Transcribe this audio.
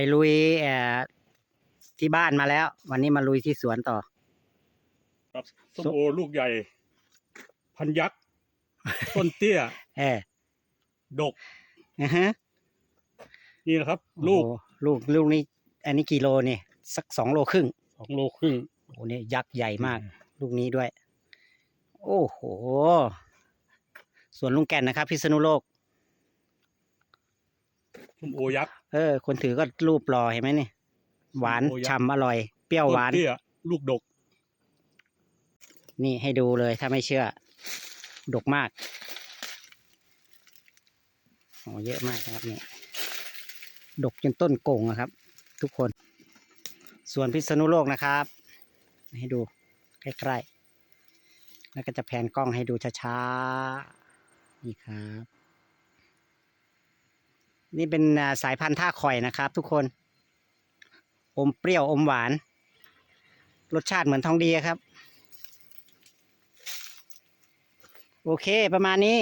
ไปลุยเอ่อที่บ้านมาแล้ว วันนี้มาลุยที่สวนต่อ ครับส้มโอลูกใหญ่ พันยักษ์ ต้นเตี้ย เออดกนะฮะนี่นะครับ ลูก โอ้โหลูกลูกนี้ อันนี้กี่โลนี่สักสองโลครึ่ง สองโลครึ่ง โอ้โหเนี่ยยักษ์ใหญ่มาก ลูกนี้ด้วย โอ้โหสวนลุงแก่นนะครับ พิษณุโลก ส้มโอยักษ์เออ คนถือก็รูปรอเห็นไหมนี่ หวานโอ้ยักษ์ฉ่ำอร่อย เปรี้ยวต้หวาน เตี้ยลูกดก นี่ให้ดูเลยถ้าไม่เชื่อ ดกมากโอ้เยอะมากนะครับนี่ดกจนต้นโก่งอะครับ ทุกคน ส่วนพิษณุโลกนะครับ ให้ดูใกล้ๆแล้วก็จะแผนกล้องให้ดูช้าๆนี่ครับ นี่เป็นสายพันธุ์ท่าข่อยนะครับ ทุกคน อมเปรี้ยวอมหวาน รสชาติเหมือนทองดีครับ โอเคประมาณนี้